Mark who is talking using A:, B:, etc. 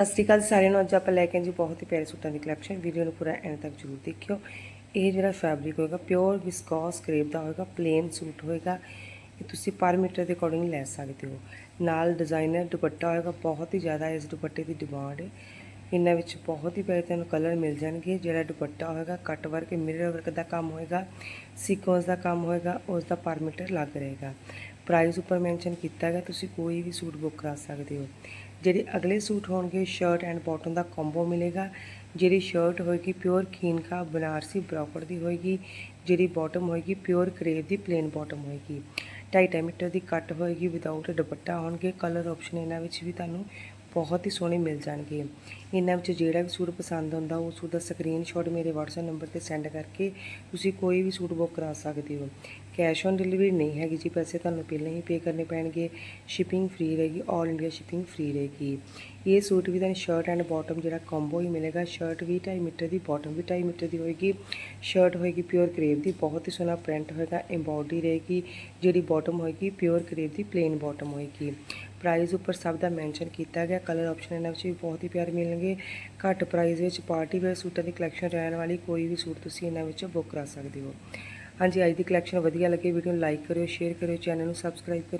A: ਸਤਿ ਸ਼੍ਰੀ ਅਕਾਲ ਸਾਰਿਆਂ ਨੂੰ। ਅੱਜ ਆਪਾਂ ਲੈ ਕੇ ਆਏ ਜੀ ਬਹੁਤ ਹੀ ਪਿਆਰੇ ਸੂਟਾਂ ਦੀ ਕਲੈਕਸ਼ਨ ਵੀਡੀਓ ਨੂੰ ਪੂਰਾ ਐਂਡ ਤੱਕ ਜ਼ਰੂਰ ਦੇਖਿਓ। ਇਹ ਜਿਹੜਾ ਫੈਬਰਿਕ ਹੋਏਗਾ ਪਿਓਰ ਵਿਸਕੋਸ ਕਰੇਪ ਦਾ ਹੋਏਗਾ ਪਲੇਨ ਸੂਟ ਹੋਏਗਾ। ਇਹ ਤੁਸੀਂ ਪਰ ਮੀਟਰ ਦੇ ਅਕੋਰਡਿੰਗ ਲੈ ਸਕਦੇ ਹੋ। ਨਾਲ ਡਿਜ਼ਾਈਨਰ ਦੁਪੱਟਾ ਹੋਏਗਾ, ਬਹੁਤ ਹੀ ਜ਼ਿਆਦਾ ਇਸ ਦੁਪੱਟੇ ਦੀ ਡਿਮਾਂਡ ਹੈ। ਇਹਨਾਂ ਵਿੱਚ ਬਹੁਤ ਹੀ ਪਿਆਰੇ ਤੁਹਾਨੂੰ ਕਲਰ ਮਿਲ ਜਾਣਗੇ। ਜਿਹੜਾ ਦੁਪੱਟਾ ਹੋਏਗਾ, ਕੱਟ ਵਰਕ ਮਿਰਰ ਵਰਕ ਦਾ ਕੰਮ ਹੋਏਗਾ ਸੀਕੁਐਂਸ ਦਾ ਕੰਮ ਹੋਏਗਾ ਉਸ ਦਾ ਪਰ ਮੀਟਰ ਲੱਗ ਰਹੇਗਾ। ਪ੍ਰਾਈਸ ਉੱਪਰ ਮੈਂਸ਼ਨ ਕੀਤਾ ਹੈਗਾ, ਤੁਸੀਂ ਕੋਈ ਵੀ ਸੂਟ ਬੁੱਕ ਕਰਾ ਸਕਦੇ ਹੋ। ਜਿਹੜੇ ਅਗਲੇ ਸੂਟ ਹੋਣਗੇ ਸ਼ਰਟ ਐਂਡ ਬਾਟਮ ਦਾ ਕੰਬੋ ਮਿਲੇਗਾ। ਜਿਹੜੀ ਸ਼ਰਟ ਹੋਏਗੀ ਪਿਓਰ ਖੀਨਕਾ ਬਨਾਰਸੀ ਬ੍ਰੋਕਰ ਦੀ ਹੋਏਗੀ। ਜਿਹੜੀ ਬਾਟਮ ਹੋਏਗੀ ਪਿਓਰ ਕਰੇਪ ਦੀ ਪਲੇਨ ਬਾਟਮ ਹੋਏਗੀ। 2.5 ਮੀਟਰ ਦੀ ਕੱਟ ਹੋਏਗੀ ਵਿਦਆਊਟ ਦੁਪੱਟਾ ਹੋਣਗੇ। ਕਲਰ ਆਪਸ਼ਨ ਇਹਨਾਂ ਵਿੱਚ ਵੀ ਤੁਹਾਨੂੰ ਬਹੁਤ ਹੀ ਸੋਹਣੇ ਮਿਲ ਜਾਣਗੇ। ਇਹਨਾਂ ਵਿੱਚ ਜਿਹੜਾ ਵੀ ਸੂਟ ਪਸੰਦ ਆਉਂਦਾ ਉਹ ਸੂਟ ਦਾ ਸਕਰੀਨਸ਼ਾਟ ਮੇਰੇ WhatsApp ਨੰਬਰ ਤੇ ਸੈਂਡ ਕਰਕੇ ਤੁਸੀਂ ਕੋਈ ਵੀ ਸੂਟ ਬੁੱਕ ਕਰਾ ਸਕਦੇ ਹੋ। ਕੈਸ਼ ਔਨ ਡਿਲੀਵਰੀ ਨਹੀਂ ਹੈਗੀ ਜੀ, ਪੈਸੇ ਤੁਹਾਨੂੰ ਪਹਿਲਾਂ ਹੀ ਪੇ ਕਰਨੇ ਪੈਣਗੇ ਸ਼ਿਪਿੰਗ ਫ੍ਰੀ ਰਹੇਗੀ 올 ਇੰਡੀਆ ਸ਼ਿਪਿੰਗ ਫ੍ਰੀ ਰਹੇਗੀ। ਇਹ ਸੂਟ ਵੀ ਤੁਹਾਨੂੰ ਸ਼ਰਟ ਐਂਡ ਬਾਟਮ ਜਿਹੜਾ ਕੰਬੋ ਹੀ ਮਿਲੇਗਾ ਸ਼ਰਟ ਵੀ 2.5 ਮੀਟਰ ਦੀ ਬਾਟਮ ਵੀ 2.5 ਮੀਟਰ ਦੀ ਹੋਏਗੀ। ਸ਼ਰਟ ਹੋਏਗੀ ਪਿਓਰ ਕਰੇਪ ਦੀ, ਬਹੁਤ ਹੀ ਸੋਹਣਾ ਪ੍ਰਿੰਟ ਹੋਏਗਾ ਐਮਬੋਡੀ ਰਹੇਗੀ, ਜਿਹੜੀ ਬਾਟਮ ਹੋਏਗੀ ਪਿਓਰ ਕਰੇਪ ਦੀ ਪਲੇਨ ਬਾਟਮ ਹੋਏਗੀ। ਪ੍ਰਾਈਸ ਉੱਪਰ ਸਭ ਦਾ ਮੈਂਸ਼ਨ ਕੀਤਾ ਗਿਆ ਕਲਰ ਆਪਸ਼ਨ ਇਹਨਾਂ ਵਿੱਚ ਵੀ ਬਹੁਤ ਹੀ ਪਿਆਰ ਮਿਲਣਗੇ। ਘੱਟ ਪ੍ਰਾਈਸ ਵਿੱਚ ਪਾਰਟੀ ਵੇਅਰ ਸੂਟਾਂ ਦੀ ਕਲੈਕਸ਼ਨ ਰਹਿਣ ਵਾਲੀ ਕੋਈ ਵੀ ਸੂਟ ਤੁਸੀਂ ਇਹਨਾਂ ਵਿੱਚ ਬੁੱਕ ਕਰਾ ਸਕਦੇ ਹੋ। ਹਾਂਜੀ, ਅੱਜ ਦੀ ਕਲੈਕਸ਼ਨ ਵਧੀਆ ਲੱਗੇ ਵੀਡੀਓ ਨੂੰ ਲਾਈਕ ਕਰਿਓ ਸ਼ੇਅਰ ਕਰਿਓ ਚੈਨਲ ਨੂੰ ਸਬਸਕ੍ਰਾਈਬ ਕਰਿਓ।